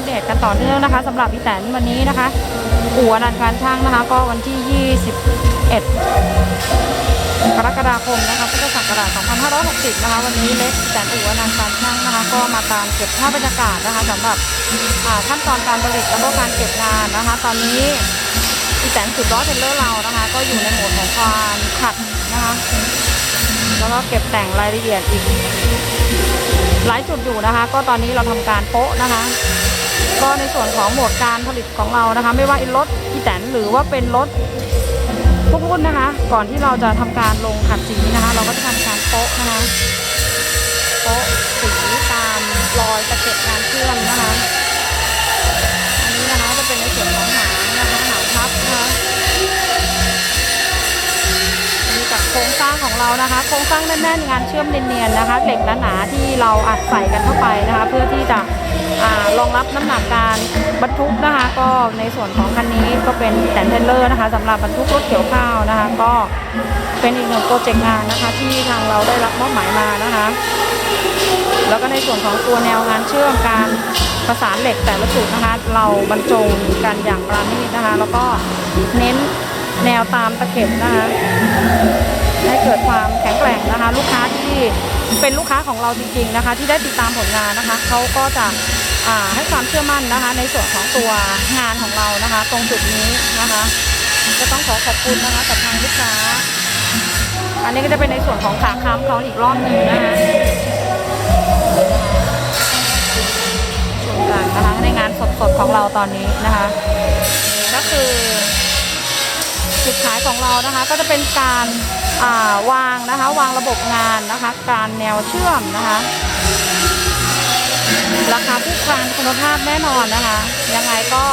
ปเดตกันต่อเนื่องนะคะสำหรับพี่แตนวันนี้นะคะอู่อนันต์การช่างนะคะ ก็วันที่ 21 กรกฎาคมนะคะพุทธศักราช 2560 นะคะ วันนี้เล็กแสนอู่อนันต์การช่างนะคะ ก็มาตามเก็บภาพบรรยากาศนะคะสำหรับขั้นตอนการผลิตแล้วก็การเก็บงานนะคะ ตอนนี้อีแสนสุดล้อเทรลเลอร์เรานะคะ ก็อยู่ในโหมดของการขัดนะคะแล้วก็เก็บแต่งรายละเอียดอีกหลายจุดอยู่นะคะ ก็ตอนนี้เราทำการโป๊ะนะคะ ก็ในส่วนของโหมดการผลิตของเรานะคะ ไม่ว่าเป็นรถอีแตนหรือว่าเป็นรถทุกรุ่นนะคะ ก่อนที่เราจะทำการลงขัดสีนะคะ เราก็จะทำการโป๊ะนะคะโป๊ะสีตามรอยตะเข็บงานเชื่อมนะคะอันนี้นะคะจะเป็นในส่วนของหางนะคะหางพับนะคะมีกับโครงสร้างของเรานะคะ โครงสร้างแน่นๆงานเชื่อมเนียนๆนะคะเหล็กหนาๆที่เราอัดใส่กันเข้าไปนะคะ เพื่อที่จะ รองรับน้ำหนักการบรรทุกนะคะ ก็ในส่วนของคันนี้ก็เป็นแตนเทนเลอร์นะคะสำหรับบรรทุกรถเกี่ยวข้าวนะคะ ก็เป็นอีกหนึ่งโปรเจกต์งานนะคะ ที่ทางเราได้รับมอบหมายมานะคะ แล้วก็ในส่วนของตัวแนวงานเชื่อมการประสานเหล็กแต่ละจุดนะคะ เราบรรจงกันอย่างประณีตนะคะ แล้วก็เน้นแนวตามตะเข็บนะคะให้เกิดความแข็งแกร่งนะคะ ลูกค้าที่เป็นลูกค้าของเราจริงๆนะคะ ที่ได้ติดตามผลงานนะคะเขาก็จะ ให้ความเชื่อมั่นนะคะ ในส่วนของตัวงานของเรานะคะ ตรงจุดนี้นะคะก็ต้องขอขอบคุณนะคะกับทางลูกค้า อันนี้ก็จะเป็นในส่วนของขาค้ำเขาอีกรอบหนึ่งนะคะชมกันนะคะในงานสดๆของเราตอนนี้นะคะก็คือจุดขายของเรานะคะก็จะเป็นการาวางนะคะ วางระบบงานนะคะ การแนวเชื่อมนะคะ ราคาผู้ครานคุณภาพแน่นอนนะคะ ยังไงก็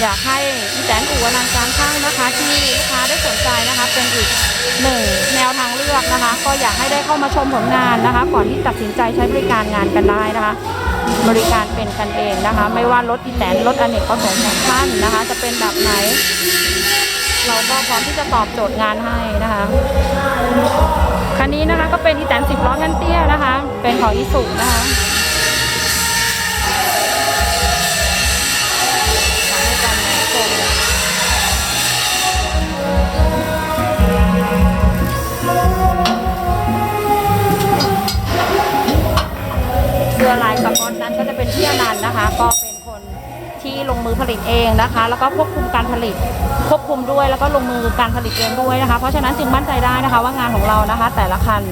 อยากให้พี่แตนอู่อนันต์การช่างนะคะ ที่ลูกค้าได้สนใจนะคะ เป็นอีกหนึ่งแนวทางเลือกนะคะ ก็อยากให้ได้เข้ามาชมผลงานนะคะ ก่อนที่ตัดสินใจใช้บริการงานกันได้นะคะ บริการเป็นกันเองนะคะ ไม่ว่ารถอีแตนรถอเนกประสงค์ของท่านนะคะ จะเป็นแบบไหน เราก็พร้อมที่จะตอบโจทย์งานให้นะคะคันนี้นะคะก็เป็นอีแตนสิบล้อแท่นเตี้ยนะคะ เป็นของอีสุนะคะ เสื้อลายสก๊อตนั้นก็จะเป็นพี่อนันต์นะคะ ก็เป็นคนที่ลงมือผลิตเองนะคะ แล้วก็ควบคุมการผลิตควบคุมด้วยแล้วก็ลงมือการผลิตเองด้วยนะคะ เพราะฉะนั้นจึงมั่นใจได้นะคะว่างานของเรานะคะ แต่ละคัน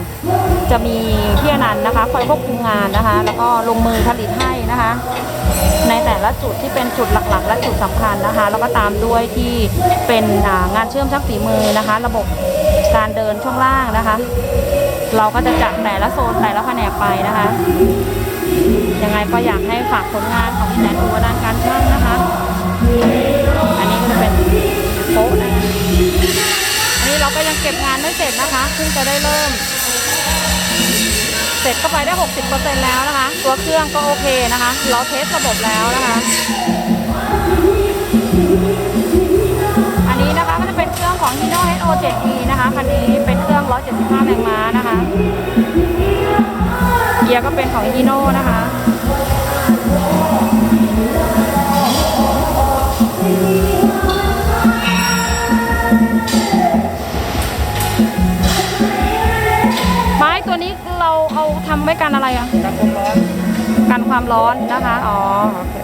จะมีพี่อนันต์นะคะคอยควบคุมงานนะคะ แล้วก็ลงมือผลิตให้นะคะ ในแต่ละจุดที่เป็นจุดหลักๆ และจุดสำคัญนะคะ แล้วก็ตามด้วยที่เป็นงานเชื่อมช่างฝีมือนะคะ ระบบการเดินช่วงล่างนะคะ เราก็จะจัดแต่ละโซนแต่ละแผนกไปนะคะ ยังไงก็อยากให้ฝากผลงานของพี่แตนอูวดานการช่างนะคะ อันนี้ก็จะเป็นโป๊ะนะคะอันนี้เราก็ยังเก็บงานไม่เสร็จนะคะเพิ่งจะได้เริ่ม เสร็จก็ไปได้ 60%แล้วนะคะ ตัวเครื่องก็โอเคนะคะ เราเทสระบบแล้วนะคะ อันนี้นะคะก็จะเป็นเครื่องของ Hino HO 7E นะคะคันนี้ เป็นของ Hino นะคะไม้ตัวนี้เราเอาทำไว้กันอะไรอะกันความร้อนกันความร้อนนะคะ อ๋อโอเค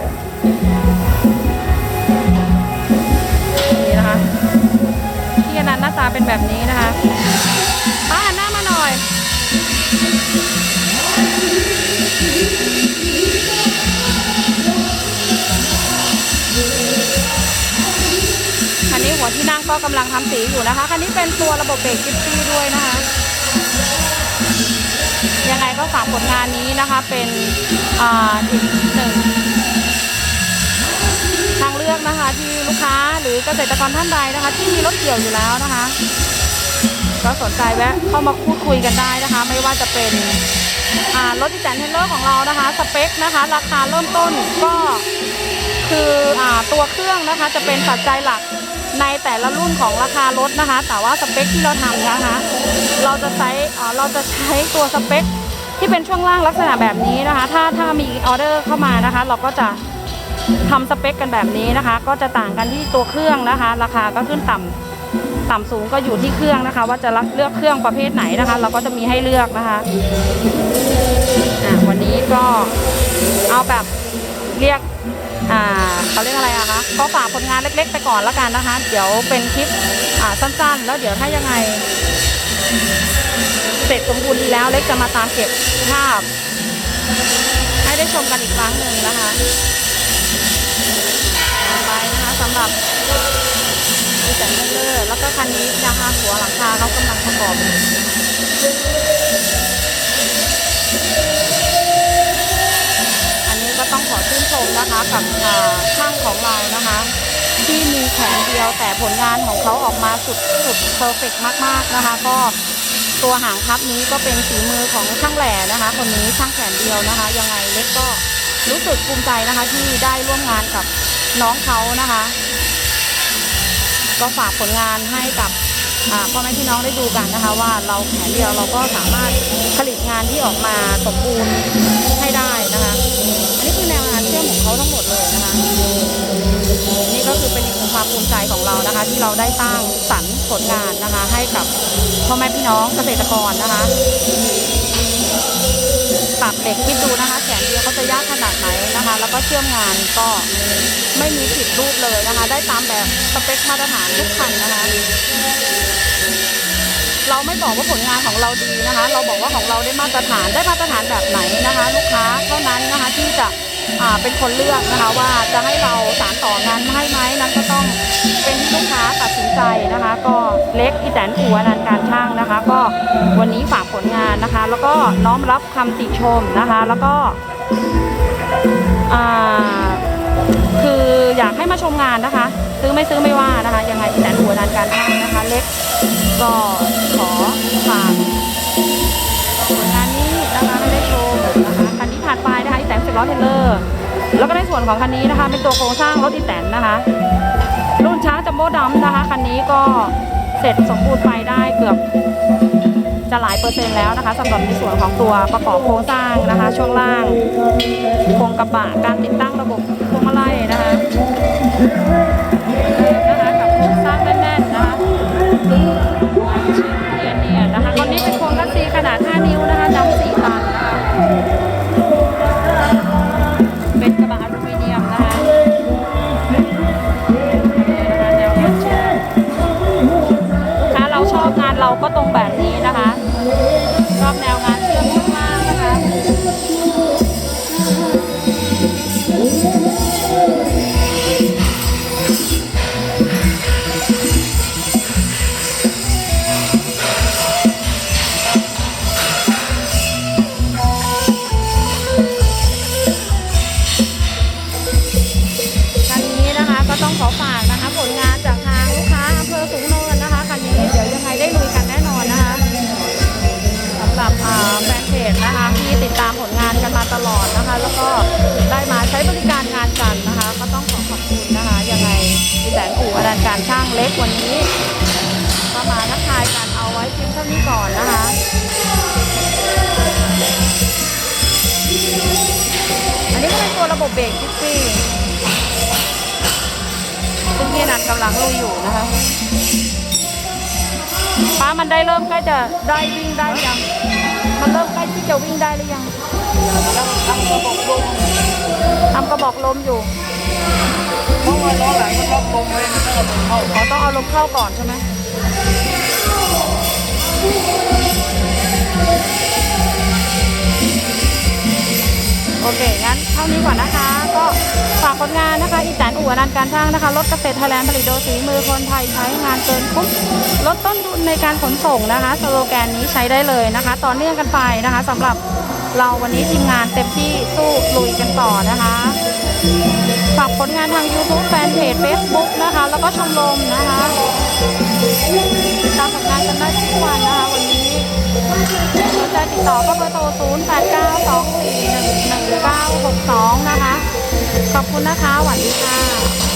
นี่นะคะที่นั้นหน้าตาเป็นแบบนี้นะคะ หัวที่นั่งก็กำลังทำสีอยู่นะคะ คันนี้เป็นตัวระบบเบรกกิฟตี้ด้วยนะคะ ยังไงก็ฝากผลงานนี้นะคะ เป็นอีกหนึ่งทางเลือกนะคะที่ลูกค้าหรือเกษตรกรท่านใดนะคะ ที่มีรถเกี่ยวอยู่แล้วนะคะ ก็สนใจแวะเข้ามาพูดคุยกันได้นะคะ ไม่ว่าจะเป็นรถดิจันเทนเลอร์ของเรานะคะ สเปคนะคะ ราคาเริ่มต้นก็คืออตัวเครื่องนะคะจะเป็นปัจจัยหลัก ในแต่ละรุ่นของราคารถนะคะ แต่ว่าสเปคที่เราทำนะคะ เราจะใช้เราจะใช้ตัวสเปคที่เป็นช่วงล่างลักษณะแบบนี้นะคะ ถ้าถ้ามีออเดอร์เข้ามานะคะ เราก็จะทำสเปคกันแบบนี้นะคะ ก็จะต่างกันที่ตัวเครื่องนะคะ ราคาก็ขึ้นต่ำต่ำสูงก็อยู่ที่เครื่องนะคะ ว่าจะเลือกเครื่องประเภทไหนนะคะ เราก็จะมีให้เลือกนะคะวันนี้ก็เอาแบบเรียก อ่าเขาเรียกอะไรอะคะก็ฝากผลงานเล็ก ๆ ไปก่อนแล้วกันนะคะ เดี๋ยวเป็นคลิปอ่าสั้นๆ แล้วเดี๋ยวถ้ายังไง เสร็จสมบูรณ์ดีแล้วเล็กจะมาตามเก็บภาพ ให้ได้ชมกันอีกครั้งหนึ่งนะคะต่อไปนะคะสำหรับดีแสนเลอร์แล้วก็คันนี้นะคะหัวหลังคาเขากำลังประกอบอยู่ ต้องขอชื่นชมนะคะกับช่างของเรานะคะ ที่มีแขนเดียวแต่ผลงานของเขาออกมาสุดสุดเพอร์เฟกมากๆนะคะ ก็ตัวหางพับนี้ก็เป็นฝีมือของช่างแหล่นะคะ คนนี้ช่างแขนเดียวนะคะ ยังไงเล็กก็รู้สึกภูมิใจนะคะ ที่ได้ร่วมงานกับน้องเขานะคะ ก็ฝากผลงานให้กับ พ่อแม่พี่น้องได้ดูกันนะคะ ว่าเราแขนเดียวเราก็สามารถผลิตงานที่ออกมาสมบูรณ์ให้ได้นะคะ อันนี้คือแนวงานเชื่อมของเขาทั้งหมดเลยนะคะ นี่ก็คือเป็นอีกหนึ่งความภูมิใจของเรานะคะ ที่เราได้สร้างสรรค์ผลงานนะคะ ให้กับพ่อแม่พี่น้องเกษตรกรนะคะ ตัดเหล็กคิดดูนะคะแขนเดียวเขาจะยากขนาดไหนนะคะ แล้วก็เชื่อมงานก็ไม่มีผิดรูปเลยนะคะ ได้ตามแบบสเปคมาตรฐานทุกคันนะคะ เราไม่บอกว่าผลงานของเราดีนะคะ เราบอกว่าของเราได้มาตรฐานได้มาตรฐานแบบไหนนะคะ ลูกค้าเท่านั้นนะคะที่จะ เป็นคนเลือกนะคะว่าจะให้เราสารต่องานให้ไหมนั้นก็ต้องเป็นที่ลูกค้าตัดสินใจนะคะ ก็เล็กอีแตนอัวนันการช่างนะคะ ก็วันนี้ฝากผลงานนะคะ แล้วก็น้อมรับคำติชมนะคะ แล้วก็อ่าคืออยากให้มาชมงานนะคะ ซื้อไม่ซื้อไม่ว่านะคะยังไงอีแตนหัวนันการช่างนะคะ เล็กก็ขอฝาก ล้อเทรลเลอร์ แล้วก็ในส่วนของคันนี้นะคะ เป็นตัวโครงสร้างรถอีแตนนะคะ รุ่นช้างจัมโบ้ดำนะคะ คันนี้ก็เสร็จสมบูรณ์ไปได้เกือบจะหลายเปอร์เซ็นต์แล้วนะคะสำหรับในส่วนของตัวประกอบโครงสร้างนะคะ ช่วงล่างโครงกระบะการติดตั้งระบบพวงมาลัยนะคะนะคะกับโครงสร้างแน่นๆนะคะ คันนี้นะคะก็ต้องขอฝากนะคะผลงาน ตลอดนะคะ แล้วก็ได้มาใช้บริการงานกันนะคะ ก็ต้องขอขอบคุณนะคะยังไงพี่แสนอู่อนันต์การช่างเล็กวันนี้ก็มาทักทายกันเอาไว้เพียงเท่านี้ก่อนนะคะอันนี้ก็เป็นตัวระบบเบรกทิฟฟี่ซึ่งพี่นันกำลังลุยอยู่นะคะป้ามันได้เริ่มใกล้จะได้วิ่งได้ยัง มันเริ่มใกล้ที่จะวิ่งได้หรือยัง ทำกระบอกลมทำกระบอกลมอยู่เพราะว่าล้อหลังมันล็อกลงไว้ไม่ต้องเอาลมเข้าอ๋อต้องเอาลมเข้าก่อนใช่ไหมโอเค งั้นเท่านี้ก่อนนะคะ ก็ฝากผลงานนะคะ อีแตนอู่อนันต์การช่างนะคะ รถเกษตรไทยแลนด์ผลิตโดยฝีมือคนไทยใช้งานเกินคุ้มลดต้นทุนในการขนส่งนะคะ สโลแกนนี้ใช้ได้เลยนะคะ ต่อเนื่องกันไปนะคะสำหรับ เราวันนี้ทีมงานเต็มที่สู้ลุยกันต่อนะคะฝากผลงานทาง YouTube แฟนเพจ Facebook นะคะ แล้วก็ชมรมนะคะติดตามผลงานกันได้ทุกวันนะคะ วันนี้สนใจติดต่อก็เบอร์โทร 0 8 9 2 4 1 1 9 6 2 นะคะ ขอบคุณนะคะสวัสดีค่ะ